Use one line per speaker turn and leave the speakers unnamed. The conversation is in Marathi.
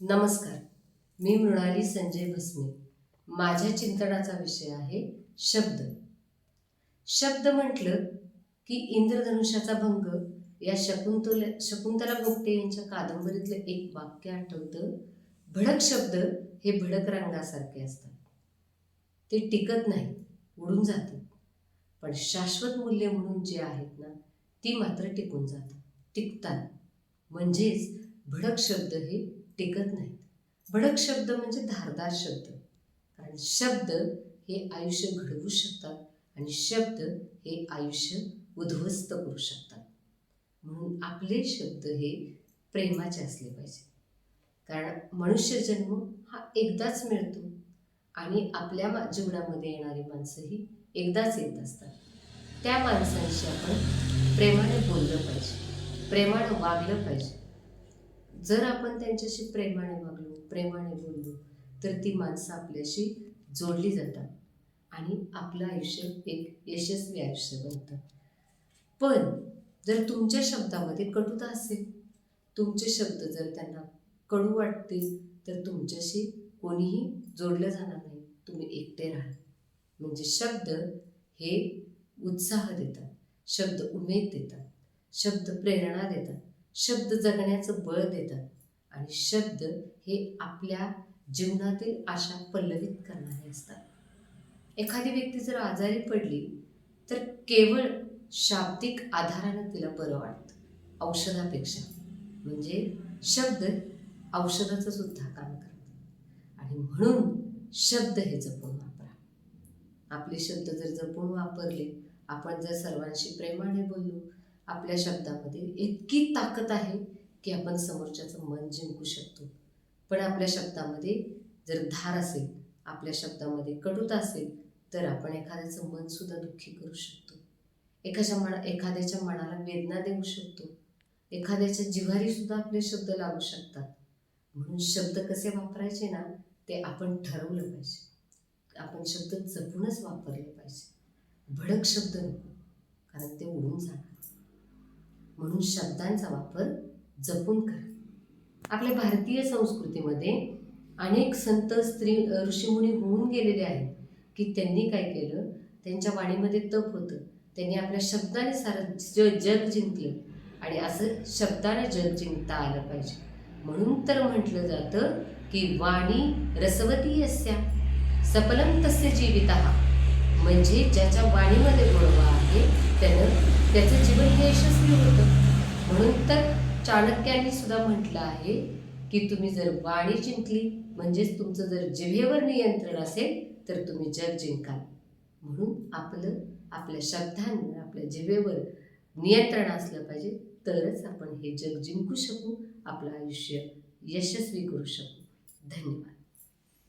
नमस्कार. मी मृणाली संजय भस्मे. माझ्या चिंतनाचा विषय आहे शब्द. शब्द म्हटलं की इंद्रधनुष्याचा भंग या शकुंतल शकुंतला गोपटे यांच्या कादंबरीतलं एक वाक्य आठवतं भडक शब्द हे भडक रंगासारखे असतात. ते टिकत नाही उडून जातात पण शाश्वत मूल्य म्हणून जे आहेत ना ती मात्र टिकून जातात टिकतात. म्हणजेच भडक शब्द हे टिकत नाहीत. भडक शब्द म्हणजे धारदार शब्द. कारण शब्द हे आयुष्य घडवू शकतात आणि शब्द हे आयुष्य उद्ध्वस्त करू शकतात. म्हणून आपले शब्द हे प्रेमाचे असले पाहिजे. कारण मनुष्य जन्म हा एकदाच मिळतो आणि आपल्या जीवनामध्ये येणारी माणसंही एकदाच येत असतात. त्या माणसांशी आपण प्रेमाने बोललं पाहिजे. प्रेमाने वागलं पाहिजे. जर आपण त्यांच्याशी प्रेमाने वागलो प्रेमाने बोललो तर ती माणसं आपल्याशी जोडली जातात आणि आपलं आयुष्य एक यशस्वी आयुष्य बनतं. पण जर तुमच्या शब्दामध्ये कटुता असेल तुमचे शब्द जर त्यांना कडू वाटतील तर तुमच्याशी कोणीही जोडलं जाणार नाही. तुम्ही एकटे राहा. म्हणजे शब्द हे उत्साह देतात शब्द उमेद देतात शब्द प्रेरणा देतात. शब्द जगण्याचं बळ देतात. आणि शब्द हे आपल्या जीवनातील आशा पल्लवित करणारे असतात. एखादी व्यक्ती जर आजारी पडली तर केवळ शाब्दिक आधारानं तिला बरं वाटतं औषधापेक्षा. म्हणजे शब्द औषधाचं सुद्धा काम करतात आणि म्हणून शब्द हे जपून वापरा. आपले शब्द जर जपून वापरले आपण जर सर्वांशी प्रेमाने बोललो आपल्या शब्दामध्ये इतकी ताकद आहे की आपण समोरच्याचं मन जिंकू शकतो. पण आपल्या शब्दामध्ये जर धार असेल आपल्या शब्दामध्ये कडूता असेल तर आपण एखाद्याचं मनसुद्धा दुःखी करू शकतो. एखाद्या मना एखाद्याच्या मनाला वेदना देऊ शकतो. एखाद्याच्या जिव्हारीसुद्धा आपले शब्द लागू शकतात. म्हणून शब्द कसे वापरायचे ना ते आपण ठरवलं पाहिजे. आपण शब्द जपूनच वापरले पाहिजे. भडक शब्द नको कारण ते उडून जाणार. म्हणून शब्दांचा वापर जपून करा. आपल्या भारतीय संस्कृतीमध्ये अनेक संत स्त्री ऋषीमुनी होऊन गेलेले आहेत की त्यांनी काय केलं? त्यांच्या वाणीमध्ये तप होतं. त्यांनी आपल्या शब्दाने सारं ज जग जिंकलं आणि असं शब्दाने जग जिंकता आलं पाहिजे. म्हणून तर म्हटलं जातं की वाणी रसवती अस्या सफलम तस्य जीवित म्हणजे ज्याच्या वाणीमध्ये गोडवा त्याचं जीवन हे यशस्वी होतं. म्हणून तर चाणक्यांनी सुद्धा म्हटलं आहे की तुम्ही जर वाणी जिंकली म्हणजेच तुमचं जर जिभेवर नियंत्रण असेल तर तुम्ही जग जिंकाल. म्हणून आपलं आपल्या शब्दांवर आपल्या जिभेवर नियंत्रण असलं पाहिजे तरच आपण हे जग जिंकू शकू आपलं आयुष्य यशस्वी करू शकू. धन्यवाद.